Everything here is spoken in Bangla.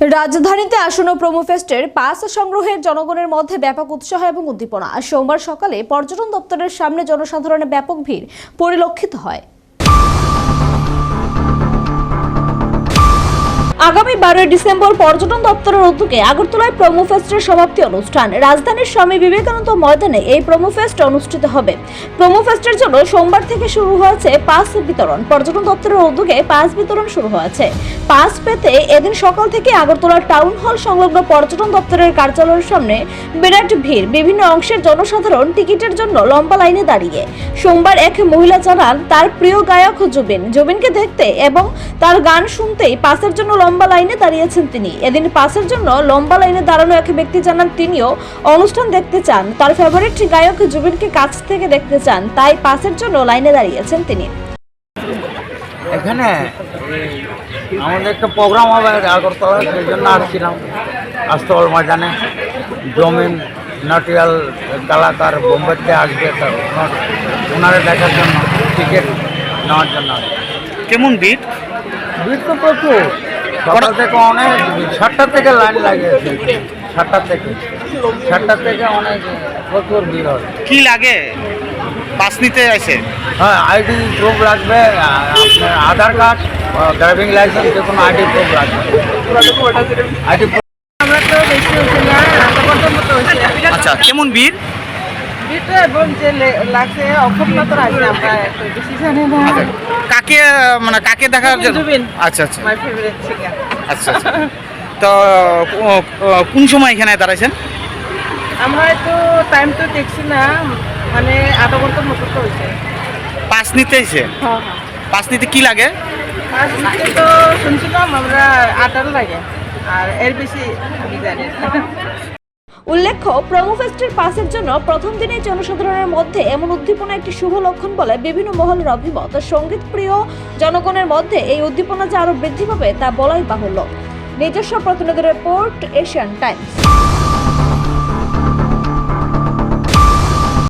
রাজধানীতে আসন্ন প্রোমো ফেস্টের পাস সংগ্রহের জনগণের মধ্যে ব্যাপক উৎসাহ এবং উদ্দীপনা। সোমবার সকালে পর্যটন দপ্তরের সামনে জনসাধারণের ব্যাপক ভিড় পরিলক্ষিত হয়। আগামী বারোই ডিসেম্বর পর্যটন দপ্তরের উদ্যোগে আগরতলায় প্রোমো ফেস্টের সমাপ্তি অনুষ্ঠান। রাজধানীর স্বামী বিবেকানন্দ ময়দানে এই প্রোমো ফেস্ট অনুষ্ঠিত হবে। প্রোমো ফেস্টের জন্য সোমবার থেকে শুরু হয়েছে পাস বিতরণ। পর্যটন দপ্তরের উদ্যোগে পাস বিতরণ শুরু হয়েছে। পাস পেতে এদিন সকাল থেকে আগরতলা টাউন হল সংলগ্ন পর্যটন দপ্তরের কার্যালয়ের সামনে বিরাট ভিড়। বিভিন্ন অংশের জনসাধারণ টিকিটের জন্য লম্বা লাইনে দাঁড়িয়ে। সোমবার এক মহিলা জানান, তার প্রিয় গায়ক জুবিন। জুবিনকে দেখতে এবং তার গান শুনতেই পাসের জন্য লম্বা লাইনে দাঁড়িয়েছেন তিনি। এদিন পাসের জন্য লম্বা লাইনে দাঁড়ানো এক ব্যক্তি জানান তিনিও অনুষ্ঠান দেখতে চান। তার ফেভারিট গায়ক জুবিনকে কাছ থেকে দেখতে চান তাই পাসের জন্য লাইনে দাঁড়িয়েছেন তিনি। এখানে আমাদের একটা প্রোগ্রাম হবে আগরতলা সেই জন্য আসছিলাম। আস্তল ময়দানে। জমিন নাটিয়াল কালাকার বোম্বেতে আসবে ওনার- দেখার জন্য টিকিট নেওয়ার জন্য কেমন ভিড় ভিড় তো প্রচুর। সকাল থেকে অনেক সাতটা থেকে লাইন লাগিয়েছে সাতটা থেকে। সাতটা থেকে অনেক প্রচুর ভিড় হয়। কি লাগে? পাস নিতে আসে হ্যাঁ আইডি প্রুফ লাগবে আপনার আধার কার্ড ড্রাইভিং লাইসেন্স যে কোনো আইডি প্রুফ লাগবে। আইডি আমরা তো বেশি হচ্ছে না আধা ঘণ্টার মতো হচ্ছে আচ্ছা কেমন ভিড়? ভিতরে এবং যে লাগছে অক্ষমতার আছে আমরা এত বেশি জানি না। আচ্ছা, কাকে মানে কাকে দেখার জন্য? আচ্ছা আচ্ছা। মাই ফেভারিট সিঙ্গার আচ্ছা আচ্ছা। তো কোন সময় এখানে দাঁড়াইছেন? আমরা তো টাইম তো দেখছি না মানে আধা ঘণ্টার মতো তো হয়েছে। পাস নিতে এসে? হ্যাঁ হ্যাঁ। পাস নিতে কি লাগে? আর দিকে তো শুনছিলাম আমরা আটার লাগে আর এর বেশি জানি উল্লেখ্য প্রোমো ফেস্টের পাসের জন্য প্রথম দিনেই জনসাধারণের মধ্যে এমন উদ্দীপনা একটি শুভ লক্ষণ বলে বিভিন্ন মহলের অভিমত। সংগীত প্রিয় জনগণের মধ্যে এই উদ্দীপনা যে আরও বৃদ্ধি পাবে তা বলাই বাহুল্য। নিজস্ব প্রতিনিধি রিপোর্ট, এশিয়ান টাইমস।